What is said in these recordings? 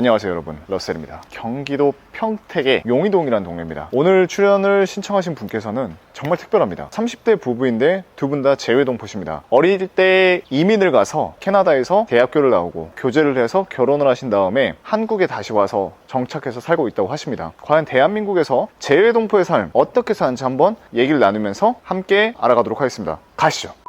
안녕하세요 여러분. 러셀입니다. 경기도 평택의 용이동이라는 동네입니다. 오늘 출연을 신청하신 분께서는 정말 특별합니다. 30대 부부인데 두 분 다 재외동포십니다. 어릴 때 이민을 가서 캐나다에서 대학교를 나오고 교제를 해서 결혼을 하신 다음에 한국에 다시 와서 정착해서 살고 있다고 하십니다. 과연 대한민국에서 재외동포의 삶 어떻게 사는지 한번 얘기를 나누면서 함께 알아가도록 하겠습니다. 가시죠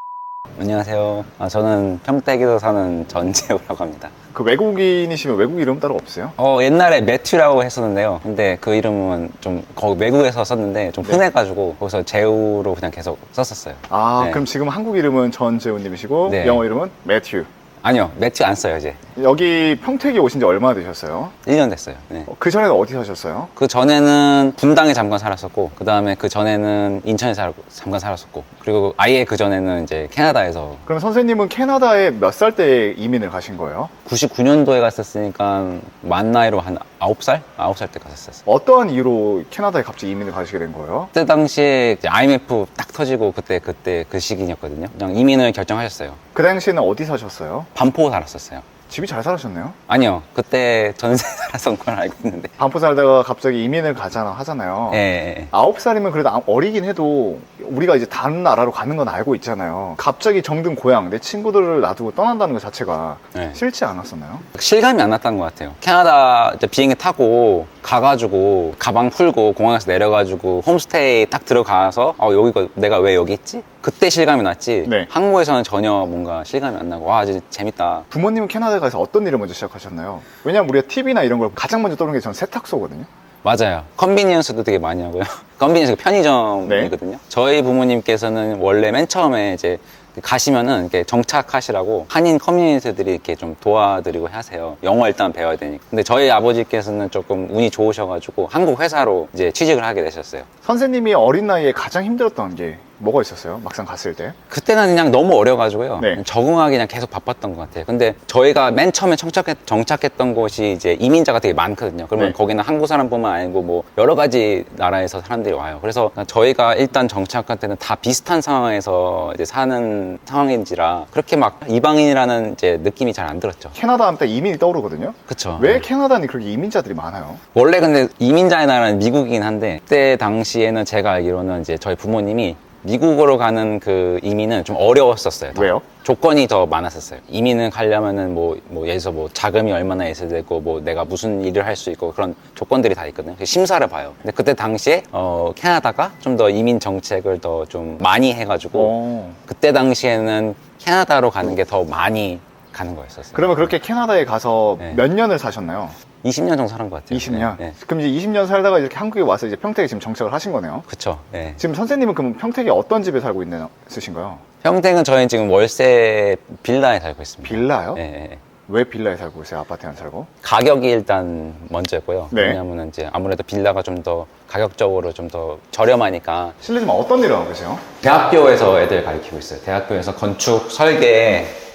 안녕하세요. 아, 저는 평택에서 사는 전재우라고 합니다. 그 외국인이시면 외국 이름 따로 없어요? 어, 옛날에 매튜라고 했었는데요. 근데 그 이름은 좀 거기 외국에서 썼는데 좀 네. 흔해가지고 거기서 재우로 그냥 계속 썼었어요. 아 네. 그럼 지금 한국 이름은 전재훈님이시고 네. 영어 이름은 매튜 아니요, 매튜 안 써요, 이제. 여기 평택에 오신 지 얼마나 되셨어요? 1년 됐어요. 네. 그 전에는 어디 사셨어요? 그 전에는 분당에 잠깐 살았었고, 그 다음에 그 전에는 인천에 살, 잠깐 살았었고, 그리고 아예 그 전에는 이제 캐나다에서 그럼 선생님은 캐나다에 몇 살 때 이민을 가신 거예요? 99년도에 갔었으니까 만 나이로 한 9살? 9살 때 갔었어요. 어떠한 이유로 캐나다에 갑자기 이민을 가시게 된 거예요? 그때 당시에 이제 IMF 딱 터지고 그때 그때 그 시기였거든요. 그냥 이민을 결정하셨어요. 그 당시에는 어디 사셨어요? 반포 살았었어요. 집이 잘 살았셨네요? 아니요, 그때 전세 살았던 걸 알고 있는데. 반포 살다가 갑자기 이민을 가잖아 하잖아요. 예, 예, 예. 아홉 살이면 그래도 아- 어리긴 해도 우리가 이제 다른 나라로 가는 건 알고 있잖아요. 갑자기 정든 고향, 내 친구들을 놔두고 떠난다는 것 자체가 네. 싫지 않았었나요? 실감이 안 났던 것 같아요. 캐나다 이제 비행기 타고 가가지고 가방 풀고 공항에서 내려가지고 홈스테이 딱 들어가서 어 여기가 내가 왜 여기 있지? 그때 실감이 났지. 네. 한국에서는 전혀 뭔가 실감이 안 나고 와 이제 재밌다. 부모님은 캐나다에 가서 어떤 일을 먼저 시작하셨나요? 왜냐면 우리가 TV나 이런 걸 가장 먼저 떠오르는 게전 세탁소거든요. 맞아요. 컨비니언스도 되게 많이 하고요. 컨비니언스 편의점이거든요. 저희 부모님께서는 원래 맨 처음에 이제 가시면은 이렇게 정착하시라고 한인 커뮤니티들이 이렇게 좀 도와드리고 하세요. 영어 일단 배워야 되니까. 근데 저희 아버지께서는 조금 운이 좋으셔가지고 한국 회사로 이제 취직을 하게 되셨어요. 선생님이 어린 나이에 가장 힘들었던 게 뭐가 있었어요? 막상 갔을 때? 그때는 그냥 너무 어려가지고요. 네. 적응하기 그냥 계속 바빴던 것 같아요. 근데 저희가 맨 처음에 정착했, 정착했 던 곳이 이제 이민자가 되게 많거든요. 그러면 네. 거기는 한국 사람뿐만 아니고 뭐 여러 가지 나라에서 사람들이 와요. 그래서 저희가 일단 정착할 때는 다 비슷한 상황에서 이제 사는 상황인지라 그렇게 막 이방인이라는 이제 느낌이 잘 안 들었죠. 캐나다 하면 딱 이민이 떠오르거든요. 그쵸. 왜 네. 캐나다는 그렇게 이민자들이 많아요? 원래 근데 이민자의 나라는 미국이긴 한데 그때 당시에는 제가 알기로는 이제 저희 부모님이 미국으로 가는 그 이민은 좀 어려웠었어요. 더. 왜요? 조건이 더 많았었어요. 이민을 가려면은 뭐, 뭐, 예를 들어서 뭐 자금이 얼마나 있어야 되고, 뭐 내가 무슨 일을 할 수 있고 그런 조건들이 다 있거든요. 그래서 심사를 봐요. 근데 그때 당시에, 어, 캐나다가 좀 더 이민 정책을 더 좀 많이 해가지고, 어. 그때 당시에는 캐나다로 가는 게 더 많이 가는 거였었어요. 그러면 그렇게 캐나다에 가서 네. 몇 년을 사셨나요? 20년 정도 살은 것 같아요. 20년? 네. 네. 그럼 이제 20년 살다가 이렇게 한국에 와서 이제 평택에 지금 정착을 하신 거네요? 그쵸. 네. 지금 선생님은 그럼 평택에 어떤 집에 살고 있는, 있으신가요? 평택은 저희는 지금 월세 빌라에 살고 있습니다. 빌라요? 네, 네. 왜 빌라에 살고 계세요? 아파트에 안 살고? 가격이 일단 먼저였고요. 네. 왜냐하면 이제 아무래도 빌라가 좀 더 가격적으로 좀 더 저렴하니까 실례지만 어떤 일을 하고 계세요? 대학교에서 애들 가르치고 있어요. 대학교에서 건축, 설계, 어,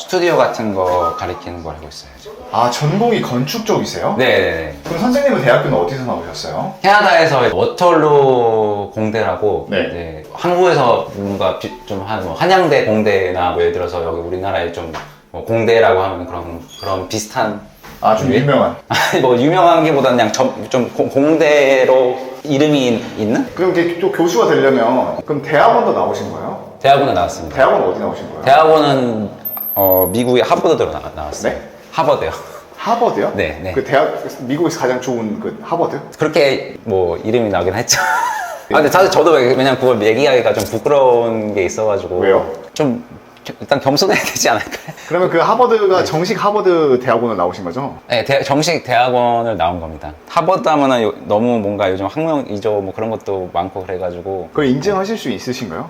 스튜디오 같은 거 가르치는 걸 하고 있어요. 지금. 아, 전공이 건축 쪽이세요? 네네네. 그럼 선생님은 대학교는 어디서 나오셨어요? 캐나다에서 워털루 공대라고 네. 이제 한국에서 뭔가 좀한 뭐 한양대 공대나 뭐 예를 들어서 여기 우리나라에 좀뭐 공대라고 하면 그런 그런 비슷한 아, 좀 왜? 유명한. 아니 뭐 유명한 게보다는 그냥 점- 좀 공- 공대로 이름이 있는 그럼 이게 또 교수가 되려면 그럼 대학원도 나오신 거예요? 대학원에 나왔습니다. 대학원 어디 나오신 거예요? 대학원은 어, 미국의 하버드로 나, 나왔어요. 네? 하버드요. 하버드요? 네, 네. 그 대학 미국에서 가장 좋은 그 하버드? 그렇게 뭐 이름이 나긴 했죠. 아, 근데 사실 저도 왜- 그냥 그걸 얘기하기가 좀 부끄러운 게 있어가지고 왜요? 좀 일단 겸손해야 되지 않을까요? 그러면 그 하버드가 정식 하버드 대학원을 나오신 거죠? 네, 대- 정식 대학원을 나온 겁니다. 하버드 하면은 요- 너무 뭔가 요즘 학명이죠 뭐 그런 것도 많고 그래가지고 그걸 인증하실 수 있으신가요?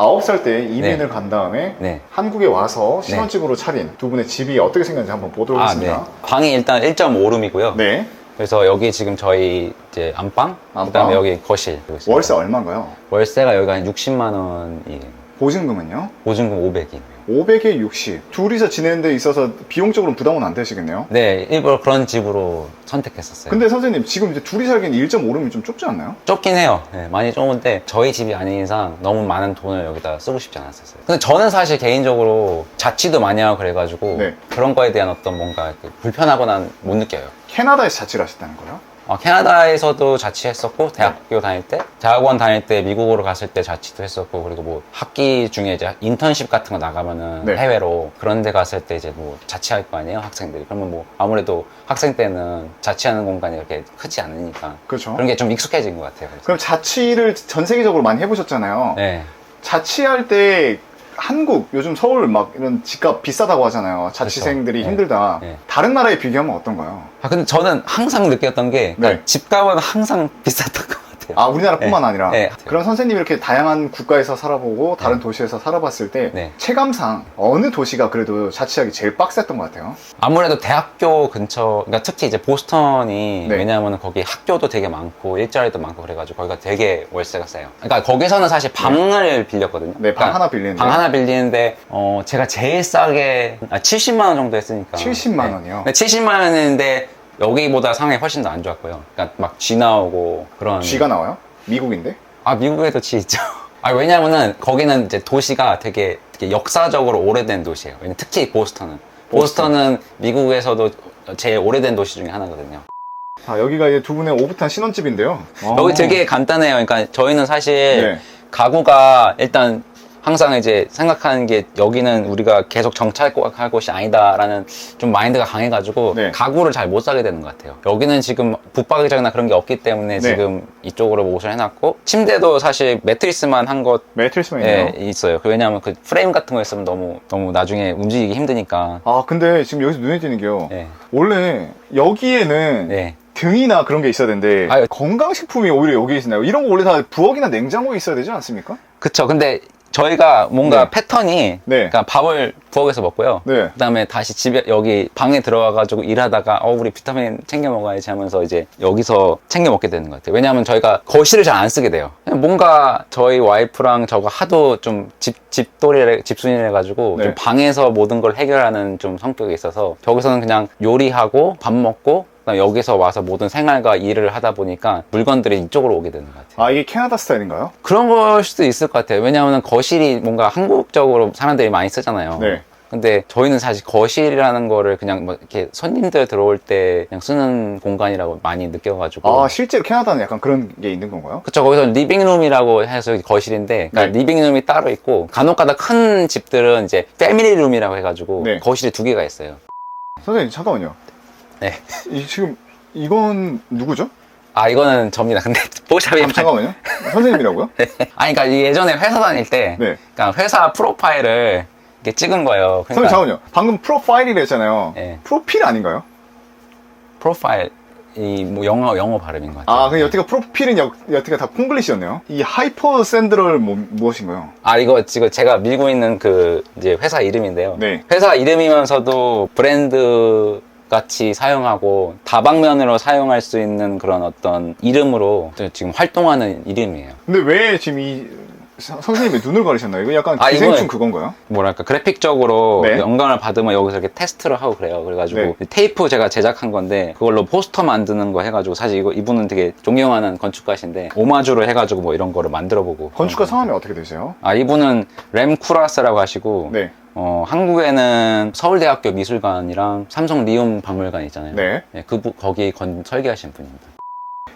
아홉 살 때 이민을 간 다음에 네. 한국에 와서 신혼집으로 차린 두 분의 집이 어떻게 생겼는지 한번 보도록 아, 네. 하겠습니다. 방이 일단 1.5룸이고요. 네. 그래서 여기 지금 저희 이제 안방, 안방. 그다음에 여기 거실. 월세 얼마인가요? 월세가 여기가 한 60만 원이에요. 보증금은요? 보증금 500이에요. 500에 60. 둘이서 지내는 데 있어서 비용적으로 부담은 안 되시겠네요. 네, 일부러 그런 집으로 선택했었어요. 근데 선생님 지금 이제 둘이 살기엔 1.5룸이 좀 좁지 않나요? 좁긴 해요. 네, 많이 좁은데 저희 집이 아닌 이상 너무 많은 돈을 여기다 쓰고 싶지 않았었어요. 근데 저는 사실 개인적으로 자취도 많이 하고 그래가지고 네. 그런 거에 대한 어떤 뭔가 그 불편하거나 못 느껴요. 캐나다에서 자취를 하셨다는 거예요? 어, 캐나다에서도 자취했었고 대학교 다닐 때 대학원 다닐 때 미국으로 갔을 때 자취도 했었고 그리고 뭐 학기 중에 이제 인턴십 같은 거 나가면은 네. 해외로 그런 데 갔을 때 이제 뭐 자취할 거 아니에요 학생들이 그러면 뭐 아무래도 학생 때는 자취하는 공간이 이렇게 크지 않으니까 그렇죠. 그런 게 좀 익숙해진 것 같아요 그래서. 그럼 자취를 전 세계적으로 많이 해보셨잖아요. 네. 자취할 때 한국 요즘 서울 막 이런 집값 비싸다고 하잖아요. 자취생들이 그렇죠. 힘들다. 네. 다른 나라에 비교하면 어떤가요? 아 근데 저는 항상 느꼈던 게 그러니까 네. 집값은 항상 비쌌던 것 같아요 아 우리나라뿐만 네. 아니라 네. 그런 선생님이 이렇게 다양한 국가에서 살아보고 다른 도시에서 살아봤을 때 네. 체감상 어느 도시가 그래도 자취하기 제일 빡셌던 것 같아요? 아무래도 대학교 근처, 그러니까 특히 이제 보스턴이 네. 왜냐하면 거기 학교도 되게 많고 일자리도 많고 그래가지고 거기가 되게 월세가 세요. 그러니까 거기서는 사실 방을 빌렸거든요. 네, 방 그러니까 하나 빌리는데. 방 하나 빌리는데 어 제가 제일 싸게 아, 70만 원 정도 했으니까. 70만 원이요? 네, 70만 원인데 여기보다 상황이 훨씬 더 안 좋았고요. 그러니까 막 쥐 나오고 그런. 쥐가 나와요? 미국인데? 아 미국에도 쥐 있죠. 아 왜냐면은 거기는 이제 도시가 되게, 되게 역사적으로 오래된 도시예요. 특히 보스턴은. 보스턴. 보스턴은 미국에서도 제일 오래된 도시 중에 하나거든요. 자 여기가 이제 두 분의 오붓한 신혼집인데요. 여기 어. 되게 간단해요. 그러니까 저희는 사실 네. 가구가 일단 항상 이제 생각하는 게 여기는 우리가 계속 정착할 곳이 아니다라는 좀 마인드가 강해가지고 네. 가구를 잘 못 사게 되는 것 같아요. 여기는 지금 붙박이장이나 그런 게 없기 때문에 네. 지금 이쪽으로 옷을 해놨고 침대도 사실 매트리스만 한 것 매트리스만 예. 있어요. 왜냐하면 그 프레임 같은 거 있으면 너무 너무 나중에 움직이기 힘드니까. 아 근데 지금 여기서 눈에 띄는 게요. 네. 원래 여기에는 네. 등이나 그런 게 있어야 되는데 아유. 건강식품이 오히려 여기 있나요? 이런 거 원래 다 부엌이나 냉장고에 있어야 되지 않습니까? 그쵸. 근데 저희가 뭔가 네. 패턴이 네. 그러니까 밥을 부엌에서 먹고요. 네. 그다음에 다시 집에 여기 방에 들어와가지고 일하다가 어 우리 비타민 챙겨 먹어야지 하면서 이제 여기서 챙겨 먹게 되는 것 같아요. 왜냐하면 저희가 거실을 잘 안 쓰게 돼요. 뭔가 저희 와이프랑 저가 하도 좀 집 집돌이 집순이래 가지고 네. 좀 방에서 모든 걸 해결하는 좀 성격이 있어서 저기서는 그냥 요리하고 밥 먹고 그다음에 여기서 와서 모든 생활과 일을 하다 보니까 물건들이 이쪽으로 오게 되는 것 같아요. 아 이게 캐나다 스타일인가요? 그런 걸 수도 있을 것 같아요. 왜냐하면 거실이 뭔가 한국적으로 사람들이 많이 쓰잖아요. 네. 근데 저희는 사실 거실이라는 거를 그냥 뭐 이렇게 손님들 들어올 때 그냥 쓰는 공간이라고 많이 느껴가지고. 아 실제로 캐나다는 약간 그런 게 있는 건가요? 그쵸, 거기서 리빙룸이라고 해서 거실인데, 그러니까 네. 리빙룸이 따로 있고, 간혹가다 큰 집들은 이제 패밀리룸이라고 해가지고, 네. 거실이 두 개가 있어요. 선생님 잠깐만요. 네. 이, 지금 이건 누구죠? 아, 이거는 접니다. 근데, 보샵이. 아, 잠깐만요. 선생님이라고요? 아니, 그러니까 예전에 회사 다닐 때, 네. 그러니까 회사 프로파일을 이렇게 찍은 거예요. 선생님 그러니까 잠깐만요. 방금 프로파일이라 했잖아요. 네. 프로필 아닌가요? 프로파일, 이뭐 영어, 영어 발음인 것 같아요. 아, 그 여태가 프로필은 여, 여태가 다 콩글리시였네요. 이 하이퍼 샌드럴 뭐, 무엇인가요? 아 이거 지금 제가 밀고 있는 그 이제 회사 이름인데요. 네. 회사 이름이면서도 브랜드 같이 사용하고 다방면으로 사용할 수 있는 그런 어떤 이름으로 지금 활동하는 이름이에요. 근데 왜 지금 이 서- 선생님의 눈을 가리셨나요? 이거 약간 아, 기생충 그건가요? 뭐랄까 그래픽적으로 네. 영감을 받으면 여기서 이렇게 테스트를 하고 그래요. 그래가지고 네. 테이프 제가 제작한 건데 그걸로 포스터 만드는 거 해가지고 사실 이거 이분은 되게 존경하는 건축가신데 오마주로 해가지고 뭐 이런 거를 만들어보고 건축가. 성함이 어떻게 되세요? 아 이분은 램 쿠라스라고 하시고 네. 어, 한국에는 서울대학교 미술관이랑 삼성 리움 박물관 있잖아요. 네. 그 부- 거기 건 설계하신 분입니다.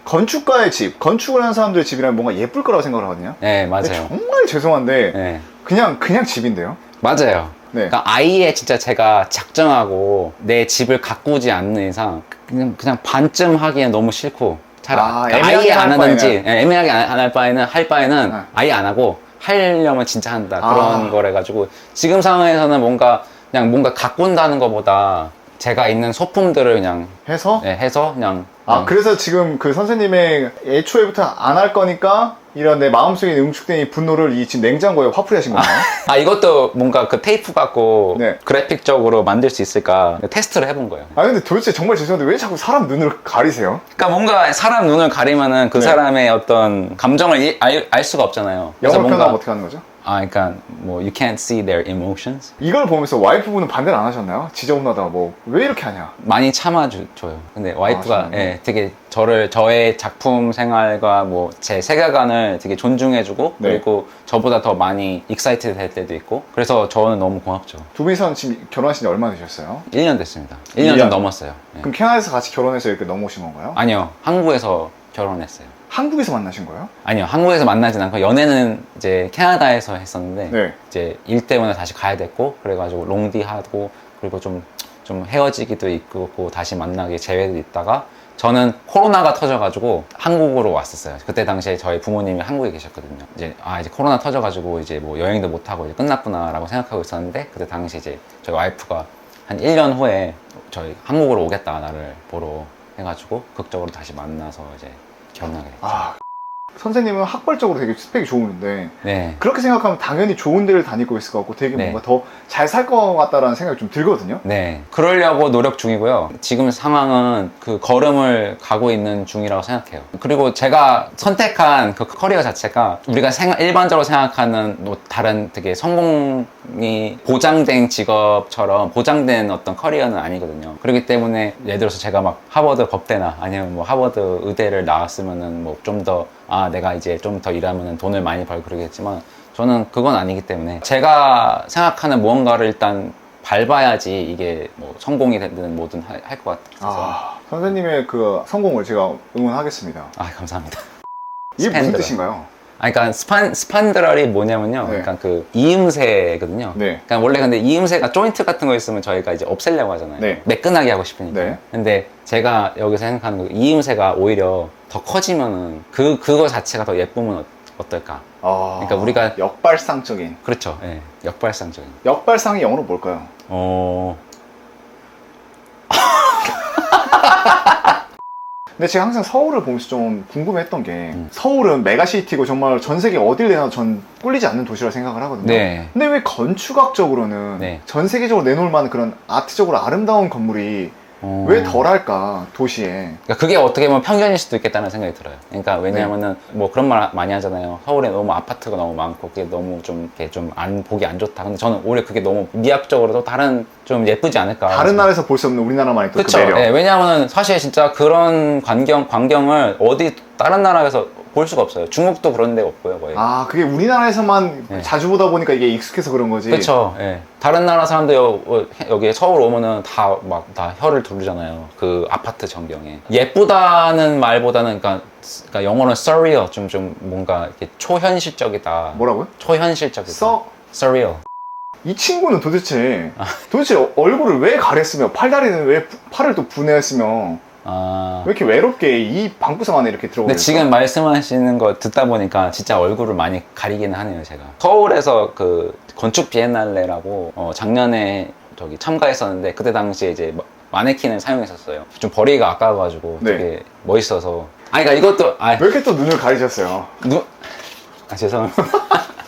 건축가의 집, 건축을 하는 사람들의 집이라면 뭔가 예쁠 거라고 생각을 하거든요. 네, 근데 맞아요. 정말 죄송한데 네, 그냥 그냥 집인데요. 맞아요. 네. 그러니까 아예 진짜 제가 작정하고 내 집을 가꾸지 않는 이상 그냥 그냥 반쯤 하기엔 너무 싫고 잘 아, 그러니까 애매하게 아예 안 할 하든지 바에는. 예, 애매하게 안 할 바에는 할 바에는 아. 아예 안 하고 하려면 진짜 한다. 아. 그런 거래 가지고 지금 상황에서는 뭔가 그냥 뭔가 가꾼다는 것보다 제가 있는 소품들을 그냥 해서? 예, 해서 그냥 아 음, 그래서 지금 그 선생님의 애초에부터 안 할 거니까 이런 내 마음속에 응축된 이 분노를 이 지금 냉장고에 화풀이하신 건가요? 아 이것도 뭔가 그 테이프 갖고 네. 그래픽적으로 만들 수 있을까 테스트를 해본 거예요. 아 근데 도대체 정말 죄송한데 왜 자꾸 사람 눈을 가리세요? 그러니까 뭔가 사람 눈을 가리면은 그 네. 사람의 어떤 감정을 이- 알, 알 수가 없잖아요. 영어 표현하면 어떻게 하는 거죠? 아, 그러니까 뭐 you can't see their emotions. 이걸 보면서 와이프분은 반대를 안 하셨나요? 지저분하다가 뭐왜 이렇게 하냐? 많이 참아줘요. 근데 와이프가 정말요? 예, 되게 저를 저의 작품 생활과 뭐 제 세계관을 되게 존중해주고 네. 그리고 저보다 더 많이 익사이트드 될 때도 있고 그래서 저는 너무 고맙죠. 두 분이서 지금 결혼하신 지 얼마나 되셨어요? 1년 됐습니다. 1년, 일 년. 좀 넘었어요. 예. 그럼 캐나다에서 같이 결혼해서 이렇게 넘어오신 건가요? 아니요, 한국에서 결혼했어요. 한국에서 만나신 거예요? 아니요, 한국에서 만나진 않고 연애는 이제 캐나다에서 했었는데 네. 이제 일 때문에 다시 가야 됐고 그래가지고 롱디 하고 그리고 좀 좀 헤어지기도 있고 다시 만나기 재회도 있다가 저는 코로나가 터져가지고 한국으로 왔었어요. 그때 당시에 저희 부모님이 한국에 계셨거든요. 이제 아 이제 코로나 터져가지고 이제 뭐 여행도 못 하고 이제 끝났구나라고 생각하고 있었는데 그때 당시 이제 저희 와이프가 한 1년 후에 저희 한국으로 오겠다 나를 보러 해가지고 극적으로 다시 만나서 이제 결혼하게 됐죠. 아 선생님은 학벌적으로 되게 스펙이 좋은데 네. 그렇게 생각하면 당연히 좋은 데를 다니고 있을 것 같고 되게 네. 뭔가 더 잘 살 것 같다라는 생각이 좀 들거든요. 네. 그러려고 노력 중이고요. 지금 상황은 그 걸음을 가고 있는 중이라고 생각해요. 그리고 제가 선택한 그 커리어 자체가 우리가 생각- 일반적으로 생각하는 뭐 다른 되게 성공이 보장된 직업처럼 보장된 어떤 커리어는 아니거든요. 그렇기 때문에 예를 들어서 제가 막 하버드 법대나 아니면 뭐 하버드 의대를 나왔으면은 뭐 좀더 아, 내가 이제 좀 더 일하면은 돈을 많이 벌고 그러겠지만 저는 그건 아니기 때문에 제가 생각하는 무언가를 일단 밟아야지 이게 뭐 성공이 되든 뭐든 할 것 같아서 아, 아 선생님의 그 성공을 제가 응원하겠습니다. 감사합니다. 이게 무슨. 뜻인가요? 아, 그러니까 스판 스판드럴이 뭐냐면요. 네. 그러니까 그 이음새거든요. 네. 그러니까 원래 근데 이음새가 조인트 같은 거 있으면 저희가 이제 없애려고 하잖아요. 네. 매끈하게 하고 싶으니까. 네. 근데 제가 여기서 생각하는 거 이음새가 오히려 더 커지면은 그 그거 자체가 더 예쁘면 어- 어떨까? 아, 그러니까 우리가- 역발상적인 그렇죠. 예. 역발상적인. 역발상이 영어로 뭘까요? 어. 근데 제가 항상 서울을 보면서 좀 궁금했던 게 음. 서울은 메가시티고 정말 전 세계 어딜 내놔도 전 꿀리지 않는 도시라 생각을 하거든요. 네. 근데 왜 건축학적으로는 네. 전 세계적으로 내놓을 만한 그런 아트적으로 아름다운 건물이 어. 왜 덜할까 도시에? 그러니까 그게 어떻게 보면 편견일 수도 있겠다는 생각이 들어요. 그러니까 왜냐하면은 네. 뭐 그런 말 많이 하잖아요. 서울에 너무 아파트가 너무 많고 그게 너무 좀 이렇게 좀 안 보기 안 좋다. 근데 저는 오히려 그게 너무 미학적으로도 다른 좀 예쁘지 않을까. 다른 나라에서 볼 수 없는 우리나라만의 또그 그렇죠. 매력. 예, 왜냐하면은 사실 진짜 그런 광경 광경을 어디 다른 나라에서 볼 수가 없어요. 중국도 그런 데가 없고요, 거의. 아 그게 우리나라에서만 네. 자주 보다 보니까 이게 익숙해서 그런 거지. 그렇죠. 예. 다른 나라 사람들 여, 어, 여기 서울 오면은 다 막 다 혀를 두르잖아요. 그 아파트 전경에 예쁘다는 말보다는 그러니까, 그러니까 영어로는 surreal 좀 좀 뭔가 이렇게 초현실적이다. 뭐라고요? 초현실적이다. 써? surreal. 이 친구는 도대체 아. 도대체 얼굴을 왜 가렸으며 팔다리는 왜 부- 팔을 또 분해했으며 아. 왜 이렇게 외롭게 이 방구석 안에 이렇게 들어가 근데 지금 말씀하시는 거 듣다 보니까 진짜 얼굴을 많이 가리기는 하네요, 제가. 서울에서 그 건축 비엔날레라고 어, 작년에 저기 참가했었는데 그때 당시에 이제 마- 마네킹을 사용했었어요. 좀 버리기가 아까워가지고 네. 되게 멋있어서. 아니, 그러니까 이것도 아, 왜 이렇게 또 눈을 가리셨어요? 누... 아 죄송합니다.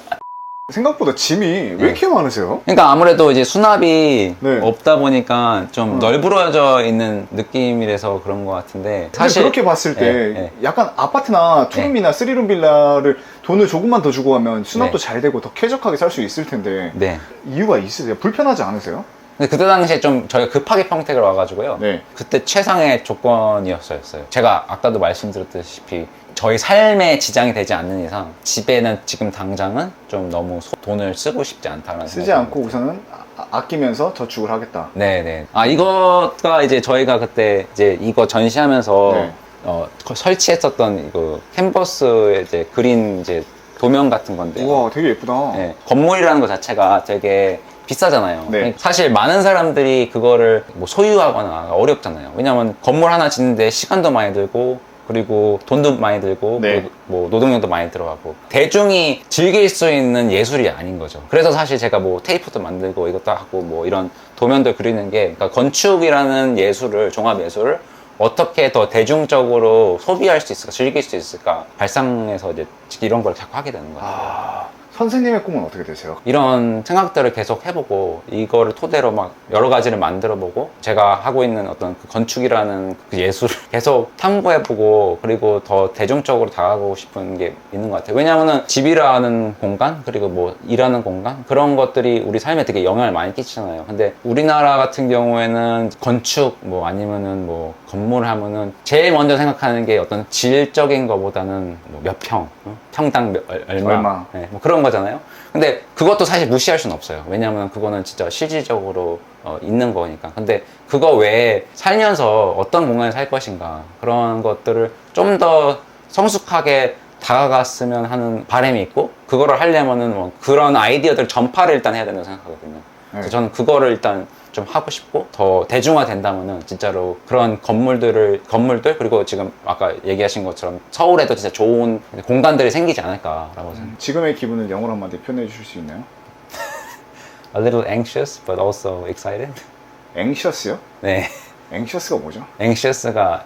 생각보다 짐이 왜 네. 이렇게 많으세요? 그러니까 아무래도 이제 수납이 네. 없다 보니까 좀 어. 널브러져 있는 느낌이라서 그런 것 같은데 사실 그렇게 봤을 때 네, 네. 약간 아파트나 투룸이나 쓰리룸 빌라를 돈을 조금만 더 주고 하면 수납도 네. 잘 되고 더 쾌적하게 살 수 있을 텐데 네. 이유가 있으세요? 불편하지 않으세요? 근데 그때 당시에 좀 저희가 급하게 평택을 와가지고요. 네. 그때 최상의 조건이었어요. 제가 아까도 말씀드렸다시피 저희 삶에 지장이 되지 않는 이상 집에는 지금 당장은 좀 너무 소- 돈을 쓰고 싶지 않다는 쓰지 생각이 않고 우선은 아- 아끼면서 저축을 하겠다. 네네. 아 이거가 이제 저희가 그때 이제 이거 전시하면서 네. 어, 거- 설치했었던 이거 캔버스에 이제 그린 이제 도면 같은 건데. 우와 되게 예쁘다. 네, 건물이라는 것 자체가 되게 비싸잖아요. 네. 사실 많은 사람들이 그거를 뭐 소유하거나 어렵잖아요. 왜냐면 건물 하나 짓는데 시간도 많이 들고 그리고 돈도 많이 들고 네. 그리고 뭐 노동력도 많이 들어가고 대중이 즐길 수 있는 예술이 아닌 거죠. 그래서 사실 제가 뭐 테이프도 만들고 이것도 하고 뭐 이런 도면도 그리는 게 그러니까 건축이라는 예술을 종합 예술을 어떻게 더 대중적으로 소비할 수 있을까, 즐길 수 있을까 발상해서 이제 이런 걸 자꾸 하게 되는 거예요. 아 선생님의 꿈은 어떻게 되세요? 이런 생각들을 계속 해보고 이거를 토대로 막 여러 가지를 만들어보고 제가 하고 있는 어떤 그 건축이라는 그 예술을 계속 탐구해보고 그리고 더 대중적으로 다가가고 싶은 게 있는 것 같아요. 왜냐하면 집이라는 공간 그리고 뭐 일하는 공간 그런 것들이 우리 삶에 되게 영향을 많이 끼치잖아요. 근데 우리나라 같은 경우에는 건축 뭐 아니면은 뭐 건물 하면은 제일 먼저 생각하는 게 어떤 질적인 거보다는 뭐 몇 평, 어? 평당 몇, 얼- 얼마, 얼마. 네, 뭐 그런 거잖아요. 근데 그것도 사실 무시할 수는 없어요. 왜냐하면 그거는 진짜 실질적으로 어, 있는 거니까. 근데 그거 외에 살면서 어떤 공간에 살 것인가 그런 것들을 좀 더 성숙하게 다가갔으면 하는 바람이 있고 그거를 하려면은 뭐 그런 아이디어들 전파를 일단 해야 된다고 생각하거든요. 그래서 네. 저는 그거를 일단 좀 하고 싶고 더 대중화 된다면은 진짜로 그런 건물들을 건물들 그리고 지금 아까 얘기하신 것처럼 서울에도 진짜 좋은 공간들이 생기지 않을까라고 생각해요. 지금의 기분을 영어로 한마디 표현해 주실 수 있나요? A little anxious but also excited. anxious요? 네. anxious가 뭐죠? anxious가